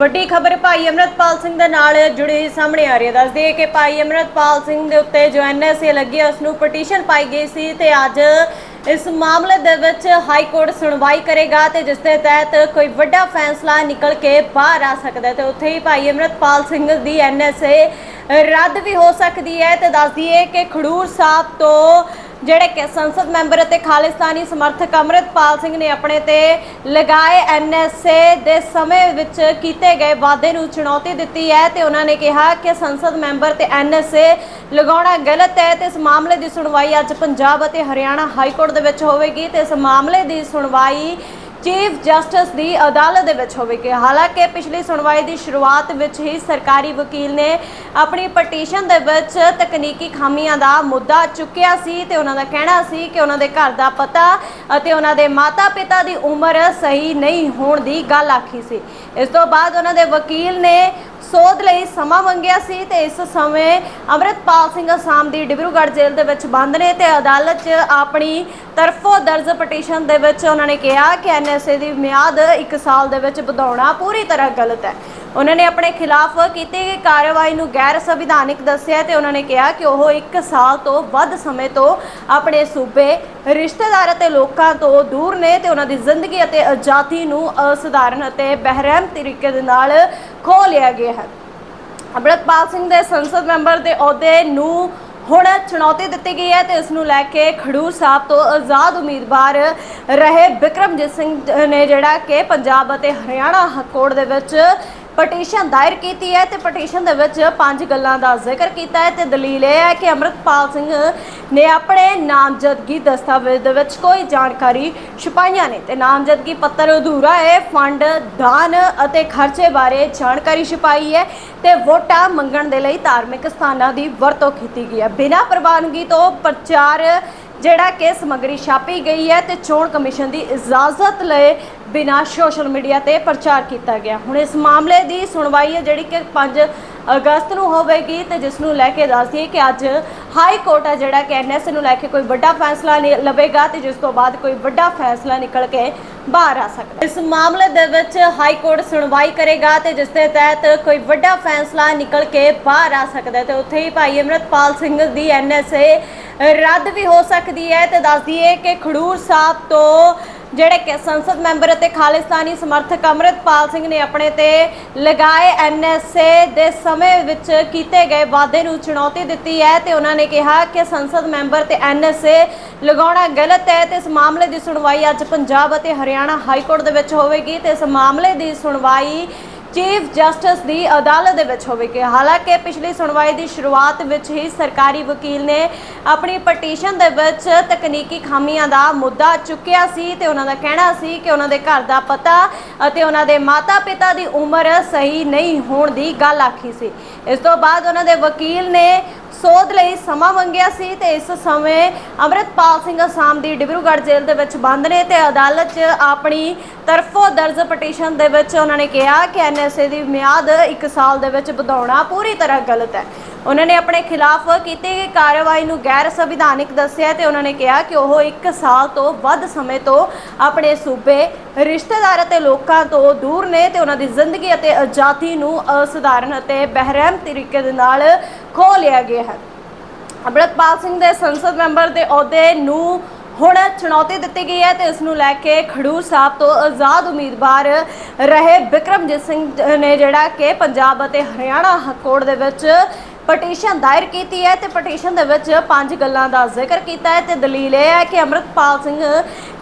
ਵੱਡੀ ਖਬਰ ਭਾਈ ਅਮਰਤਪਾਲ ਸਿੰਘ ਦੇ ਨਾਲ ਜੁੜੀ ਸਾਹਮਣੇ ਆ ਰਹੀ ਹੈ। ਦੱਸਦੀ ਹੈ ਕਿ ਭਾਈ ਅਮਰਤਪਾਲ ਸਿੰਘ ਦੇ ਉੱਤੇ ਜੋ ਐਨਐਸਏ ਲੱਗੀ ਹੈ ਉਸ ਨੂੰ ਪਟੀਸ਼ਨ ਪਾਈ ਗਈ ਸੀ ਤੇ ਅੱਜ ਇਸ ਮਾਮਲੇ ਦੇ ਵਿੱਚ ਹਾਈ ਕੋਰਟ ਸੁਣਵਾਈ ਕਰੇਗਾ ਤੇ ਜਿਸ ਦੇ ਤਹਿਤ ਕੋਈ ਵੱਡਾ ਫੈਸਲਾ ਨਿਕਲ ਕੇ ਬਾਹਰ ਆ ਸਕਦਾ ਹੈ। ਤੇ ਉੱਥੇ ਹੀ ਭਾਈ ਅਮਰਤਪਾਲ ਸਿੰਘ ਦੀ ਐਨਐਸਏ ਰੱਦ ਵੀ ਹੋ ਸਕਦੀ ਹੈ ਤੇ ਦੱਸਦੀ ਹੈ ਕਿ ਖਡੂਰ ਸਾਹਿਬ ਤੋਂ ਜਿਹੜੇ ਕਿ ਸੰਸਦ ਮੈਂਬਰ ਅਤੇ ਖਾਲਿਸਤਾਨੀ ਸਮਰਥਕ ਅਮਰਿਤਪਾਲ ਸਿੰਘ ਨੇ ਆਪਣੇ ਤੇ ਲਗਾਏ ਐਨਐਸਏ ਦੇ ਸਮੇਂ ਵਿੱਚ ਕੀਤੇ ਗਏ ਵਾਅਦੇ ਨੂੰ ਚੁਣੌਤੀ ਦਿੱਤੀ ਹੈ ਤੇ ਉਹਨਾਂ ਨੇ ਕਿਹਾ ਕਿ ਸੰਸਦ ਮੈਂਬਰ ਤੇ ਐਨਐਸਏ ਲਗਾਉਣਾ ਗਲਤ ਹੈ ਤੇ ਇਸ ਮਾਮਲੇ ਦੀ ਸੁਣਵਾਈ ਅੱਜ ਪੰਜਾਬ ਅਤੇ ਹਰਿਆਣਾ ਹਾਈ ਕੋਰਟ ਦੇ ਵਿੱਚ ਹੋਵੇਗੀ ਤੇ ਇਸ ਮਾਮਲੇ ਦੀ ਸੁਣਵਾਈ ਚੀਫ ਜਸਟਿਸ ਦੀ ਅਦਾਲਤ ਦੇ ਵਿੱਚ ਹੋਵੇਗੀ। ਹਾਲਾਂਕਿ ਪਿਛਲੀ ਸੁਣਵਾਈ ਦੀ ਸ਼ੁਰੂਆਤ ਵਿੱਚ ਹੀ ਸਰਕਾਰੀ ਵਕੀਲ ਨੇ ਆਪਣੀ ਪਟੀਸ਼ਨ ਦੇ ਵਿੱਚ ਤਕਨੀਕੀ ਖਾਮੀਆਂ ਦਾ ਮੁੱਦਾ ਚੁੱਕਿਆ ਸੀ ਤੇ ਉਹਨਾਂ ਦਾ ਕਹਿਣਾ ਸੀ ਕਿ ਉਹਨਾਂ ਦੇ ਘਰ ਦਾ ਪਤਾ ਅਤੇ ਉਹਨਾਂ ਦੇ ਮਾਤਾ-ਪਿਤਾ ਦੀ ਉਮਰ ਸਹੀ ਨਹੀਂ ਹੋਣ ਦੀ ਗੱਲ ਆਖੀ ਸੀ। ਇਸ ਤੋਂ ਬਾਅਦ ਉਹਨਾਂ ਦੇ ਵਕੀਲ ਨੇ ਸੋਧ ਲਈ ਸਮਾਂ ਮੰਗਿਆ ਸੀ ਤੇ ਇਸ ਸਮੇਂ ਅਮਰਿਤਪਾਲ ਸਿੰਘ ਅਸਾਮ ਦੀ ਡਿਬਰੂਗੜ੍ਹ ਜੇਲ੍ਹ ਦੇ ਵਿੱਚ ਬੰਦ ਨੇ ਤੇ ਅਦਾਲਤ 'ਚ ਆਪਣੀ ਤਰਫੋਂ ਦਰਜ ਪਟੀਸ਼ਨ ਦੇ ਵਿੱਚ ਉਹਨਾਂ ਨੇ ਕਿਹਾ ਕਿ ਐਨਐਸਏ ਦੀ ਮਿਆਦ 1 ਸਾਲ ਦੇ ਵਿੱਚ ਵਧਾਉਣਾ ਪੂਰੀ ਤਰ੍ਹਾਂ ਗਲਤ ਹੈ। ਉਹਨਾਂ ਨੇ ਆਪਣੇ ਖਿਲਾਫ ਕੀਤੀ ਗਈ ਕਾਰਵਾਈ ਨੂੰ ਗੈਰ ਸੰਵਿਧਾਨਿਕ ਦੱਸਿਆ ਤੇ ਉਹਨਾਂ ਨੇ ਕਿਹਾ ਕਿ ਉਹ 1 ਸਾਲ ਤੋਂ ਵੱਧ ਸਮੇਂ ਤੋਂ ਆਪਣੇ ਸੂਬੇ, ਰਿਸ਼ਤੇਦਾਰ ਅਤੇ ਲੋਕਾਂ ਤੋਂ ਦੂਰ ਨੇ ਤੇ ਉਹਨਾਂ ਦੀ ਜ਼ਿੰਦਗੀ ਅਤੇ ਆਜ਼ਾਦੀ ਨੂੰ ਅਸਧਾਰਨ ਅਤੇ ਬਹਿਰਮ ਤਰੀਕੇ ਦੇ ਨਾਲ ਖੋ ਲਿਆ ਗਿਆ ਹੈ। ਅਮਰਤਪਾਲ ਸਿੰਘ ਦੇ ਸੰਸਦ ਮੈਂਬਰ ਦੇ ਅਹੁਦੇ ਨੂੰ ਹੁਣ ਚੁਣੌਤੀ ਦਿੱਤੀ ਗਈ ਹੈ ਤੇ ਇਸ ਨੂੰ ਲੈ ਕੇ ਖਡੂਰ ਸਾਹਿਬ ਤੋਂ ਆਜ਼ਾਦ ਉਮੀਦਵਾਰ ਰਹੇ ਬਿਕਰਮਜੀਤ ਸਿੰਘ ਨੇ ਜਿਹੜਾ ਕਿ ਪੰਜਾਬ ਅਤੇ ਹਰਿਆਣਾ ਕੋਰਟ ਦੇ ਵਿੱਚ ਪਟੀਸ਼ਨ ਦਾਇਰ ਕੀਤੀ ਹੈ ਤੇ ਪਟੀਸ਼ਨ ਦੇ ਵਿੱਚ ਪੰਜ ਗੱਲਾਂ ਦਾ ਜ਼ਿਕਰ ਕੀਤਾ ਹੈ ਤੇ ਦਲੀਲ ਇਹ ਹੈ ਕਿ ਅਮਰਤਪਾਲ ਸਿੰਘ ਨੇ ਆਪਣੇ ਨਾਮਜ਼ਦਗੀ ਦਸਤਾਵੇਜ਼ ਦੇ ਵਿੱਚ ਕੋਈ ਜਾਣਕਾਰੀ ਛੁਪਾਈਆਂ ਨੇ ਤੇ ਨਾਮਜ਼ਦਗੀ ਪੱਤਰ ਅਧੂਰਾ ਹੈ, ਫੰਡ, ਦਾਨ ਅਤੇ ਖਰਚੇ ਬਾਰੇ ਜਾਣਕਾਰੀ ਛੁਪਾਈ ਹੈ ਤੇ ਵੋਟਾਂ ਮੰਗਣ ਦੇ ਲਈ ਧਾਰਮਿਕ ਸਥਾਨਾਂ ਦੀ ਵਰਤੋਂ ਕੀਤੀ ਗਈ ਹੈ। ਬਿਨਾਂ ਪ੍ਰਵਾਨਗੀ ਤੋਂ ਪ੍ਰਚਾਰ ਜਿਹੜਾ ਕਿ ਸਮੱਗਰੀ ਛਾਪੀ ਗਈ ਹੈ ਤੇ ਚੋਣ ਕਮਿਸ਼ਨ ਦੀ ਇਜਾਜ਼ਤ ਲਏ ਬਿਨਾਂ ਸੋਸ਼ਲ ਮੀਡੀਆ ਤੇ ਪ੍ਰਚਾਰ ਕੀਤਾ ਗਿਆ। ਹੁਣ ਇਸ ਮਾਮਲੇ ਦੀ ਸੁਣਵਾਈ ਹੈ ਜਿਹੜੀ ਕਿ 5 ਅਗਸਤ ਨੂੰ ਹੋਵੇਗੀ ਤੇ ਜਿਸ ਨੂੰ ਲੈ ਕੇ ਦੱਸਦੀ ਹੈ ਕਿ ਅੱਜ ਹਾਈ ਕੋਰਟ ਹੈ ਜਿਹੜਾ ਕਿ ਐਨਐਸ ਨੂੰ ਲੈ ਕੇ ਕੋਈ ਵੱਡਾ ਫੈਸਲਾ ਨਹੀਂ ਲਵੇਗਾ ਤੇ ਜਿਸ ਤੋਂ ਬਾਅਦ ਕੋਈ ਵੱਡਾ ਫੈਸਲਾ ਨਿਕਲ ਕੇ ਬਾਹਰ ਆ ਸਕਦਾ। ਇਸ ਮਾਮਲੇ ਦੇ ਵਿੱਚ ਹਾਈ ਕੋਰਟ ਸੁਣਵਾਈ ਕਰੇਗਾ ਤੇ ਜਿਸ ਦੇ ਤਹਿਤ ਕੋਈ ਵੱਡਾ ਫੈਸਲਾ ਨਿਕਲ ਕੇ ਬਾਹਰ ਆ ਸਕਦਾ ਹੈ ਤੇ ਉੱਥੇ ਹੀ ਭਾਈ ਅਮਰਤਪਾਲ ਸਿੰਘ ਦੀ ਐਨਐਸਏ ਰੱਦ ਵੀ ਹੋ ਸਕਦੀ ਹੈ ਤੇ ਦੱਸਦੀ ਹੈ ਕਿ ਖਡੂਰ ਸਾਹਿਬ ਤੋਂ ਜਿਹੜੇ ਕਿ ਸੰਸਦ ਮੈਂਬਰ ਅਤੇ ਖਾਲਿਸਤਾਨੀ ਸਮਰਥਕ ਅਮਰਿਤਪਾਲ ਸਿੰਘ ਨੇ ਆਪਣੇ ਤੇ ਲਗਾਏ ਐਨਐਸਏ ਦੇ ਸਮੇਂ ਵਿੱਚ ਕੀਤੇ ਗਏ ਵਾਅਦੇ ਨੂੰ ਚੁਣੌਤੀ ਦਿੱਤੀ ਹੈ ਤੇ ਉਹਨਾਂ ਨੇ ਕਿਹਾ ਕਿ ਸੰਸਦ ਮੈਂਬਰ ਤੇ ਐਨਐਸਏ ਲਗਾਉਣਾ ਗਲਤ ਹੈ ਤੇ ਇਸ ਮਾਮਲੇ ਦੀ ਸੁਣਵਾਈ ਅੱਜ ਪੰਜਾਬ ਅਤੇ ਹਰਿਆਣਾ ਹਾਈ ਕੋਰਟ ਦੇ ਵਿੱਚ ਹੋਵੇਗੀ ਤੇ ਇਸ ਮਾਮਲੇ ਦੀ ਸੁਣਵਾਈ ਚੀਫ ਜਸਟਿਸ ਦੀ ਅਦਾਲਤ ਦੇ ਵਿੱਚ ਹੋਵੇਗੀ। ਹਾਲਾਂਕਿ ਪਿਛਲੀ ਸੁਣਵਾਈ ਦੀ ਸ਼ੁਰੂਆਤ ਵਿੱਚ ਹੀ ਸਰਕਾਰੀ ਵਕੀਲ ਨੇ ਆਪਣੀ ਪਟੀਸ਼ਨ ਦੇ ਵਿੱਚ ਤਕਨੀਕੀ ਖਾਮੀਆਂ ਦਾ ਮੁੱਦਾ ਚੁੱਕਿਆ ਸੀ ਤੇ ਉਹਨਾਂ ਦਾ ਕਹਿਣਾ ਸੀ ਕਿ ਉਹਨਾਂ ਦੇ ਘਰ ਦਾ ਪਤਾ ਅਤੇ ਉਹਨਾਂ ਦੇ ਮਾਤਾ-ਪਿਤਾ ਦੀ ਉਮਰ ਸਹੀ ਨਹੀਂ ਹੋਣ ਦੀ ਗੱਲ ਆਖੀ ਸੀ। ਇਸ ਤੋਂ ਬਾਅਦ ਉਹਨਾਂ ਦੇ ਵਕੀਲ ਨੇ ਸੋਧ ਲਈ ਸਮਾਂ ਮੰਗਿਆ ਸੀ ਤੇ ਇਸ ਸਮੇਂ ਅਮਰਿਤਪਾਲ ਸਿੰਘ ਅਸਾਮ ਦੀ ਡਿਬਰੂਗੜ੍ਹ ਜੇਲ੍ਹ ਦੇ ਵਿੱਚ ਬੰਦ ਨੇ ਤੇ ਅਦਾਲਤ 'ਚ ਆਪਣੀ ਤਰਫੋਂ ਦਰਜ ਪਟੀਸ਼ਨ ਦੇ ਵਿੱਚ ਉਹਨਾਂ ਨੇ ਕਿਹਾ ਕਿ ਐਨਐਸਏ ਦੀ ਮਿਆਦ 1 ਸਾਲ ਦੇ ਵਿੱਚ ਵਧਾਉਣਾ ਪੂਰੀ ਤਰ੍ਹਾਂ ਗਲਤ ਹੈ। ਉਹਨਾਂ ਨੇ ਆਪਣੇ ਖਿਲਾਫ ਕੀਤੀ ਗਈ ਕਾਰਵਾਈ ਨੂੰ ਗੈਰ ਸੰਵਿਧਾਨਿਕ ਦੱਸਿਆ ਤੇ ਉਹਨਾਂ ਨੇ ਕਿਹਾ ਕਿ ਉਹ 1 ਸਾਲ ਤੋਂ ਵੱਧ ਸਮੇਂ ਤੋਂ ਆਪਣੇ ਸੂਬੇ, ਰਿਸ਼ਤੇਦਾਰ ਅਤੇ ਲੋਕਾਂ ਤੋਂ ਦੂਰ ਨੇ ਤੇ ਉਹਨਾਂ ਦੀ ਜ਼ਿੰਦਗੀ ਅਤੇ ਆਜ਼ਾਦੀ ਨੂੰ ਅਸਧਾਰਨ ਅਤੇ ਬਹਿਰਮ ਤਰੀਕੇ ਦੇ ਨਾਲ ਖੋਹ ਲਿਆ ਗਿਆ ਹੈ। ਅਮਰਤਪਾਲ ਸਿੰਘ ਦੇ ਸੰਸਦ ਮੈਂਬਰ ਦੇ ਅਹੁਦੇ ਨੂੰ ਹੁਣ ਚੁਣੌਤੀ ਦਿੱਤੀ ਗਈ ਹੈ ਤੇ ਇਸ ਨੂੰ ਲੈ ਕੇ ਖਡੂਰ ਸਾਹਿਬ ਤੋਂ ਆਜ਼ਾਦ ਉਮੀਦਵਾਰ ਰਹੇ ਬਿਕਰਮਜੀਤ ਸਿੰਘ ਨੇ ਜਿਹੜਾ ਕਿ ਪੰਜਾਬ ਅਤੇ ਹਰਿਆਣਾ ਕੋਰਟ ਦੇ ਵਿੱਚ ਪਟੀਸ਼ਨ ਦਾਇਰ ਕੀਤੀ ਹੈ ਤੇ ਪਟੀਸ਼ਨ ਦੇ ਵਿੱਚ ਪੰਜ ਗੱਲਾਂ ਦਾ ਜ਼ਿਕਰ ਕੀਤਾ ਹੈ ਤੇ ਦਲੀਲ ਇਹ ਹੈ ਕਿ ਅਮਰਤਪਾਲ ਸਿੰਘ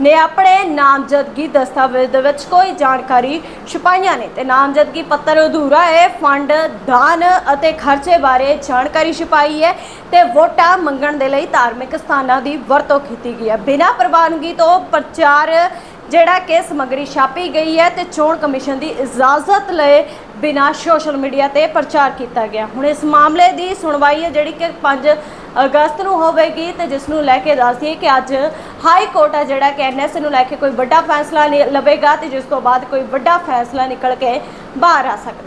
ਨੇ ਆਪਣੇ ਨਾਮਜ਼ਦਗੀ ਦਸਤਾਵੇਜ਼ ਦੇ ਵਿੱਚ ਕੋਈ ਜਾਣਕਾਰੀ ਛੁਪਾਈਆਂ ਨੇ ਤੇ ਨਾਮਜ਼ਦਗੀ ਪੱਤਰ ਅਧੂਰਾ ਹੈ, ਫੰਡ, ਦਾਨ ਅਤੇ ਖਰਚੇ ਬਾਰੇ ਜਾਣਕਾਰੀ ਛੁਪਾਈ ਹੈ ਤੇ ਵੋਟਾਂ ਮੰਗਣ ਦੇ ਲਈ ਧਾਰਮਿਕ ਸਥਾਨਾਂ ਦੀ ਵਰਤੋਂ ਕੀਤੀ ਗਈ ਹੈ। ਬਿਨਾਂ ਪ੍ਰਵਾਨਗੀ ਤੋਂ ਪ੍ਰਚਾਰ ਜਿਹੜਾ ਕਿ ਸਮੱਗਰੀ ਛਾਪੀ ਗਈ ਹੈ ਤੇ ਚੋਣ ਕਮਿਸ਼ਨ ਦੀ ਇਜਾਜ਼ਤ ਲਏ ਬਿਨਾਂ ਸੋਸ਼ਲ ਮੀਡੀਆ ਤੇ ਪ੍ਰਚਾਰ ਕੀਤਾ ਗਿਆ। ਹੁਣ ਇਸ ਮਾਮਲੇ ਦੀ ਸੁਣਵਾਈ ਹੈ ਜਿਹੜੀ ਕਿ 5 ਅਗਸਤ ਨੂੰ ਹੋਵੇਗੀ ਤੇ ਜਿਸ ਨੂੰ ਲੈ ਕੇ ਦੱਸਦੀ ਹੈ ਕਿ ਅੱਜ ਹਾਈ ਕੋਰਟ ਹੈ ਜਿਹੜਾ ਕਿ ਐਨਐਸ ਨੂੰ ਲੈ ਕੇ ਕੋਈ ਵੱਡਾ ਫੈਸਲਾ ਨਹੀਂ ਲਵੇਗਾ ਤੇ ਜਿਸ ਤੋਂ ਬਾਅਦ ਕੋਈ ਵੱਡਾ ਫੈਸਲਾ ਨਿਕਲ ਕੇ ਬਾਹਰ ਆ ਸਕਦਾ।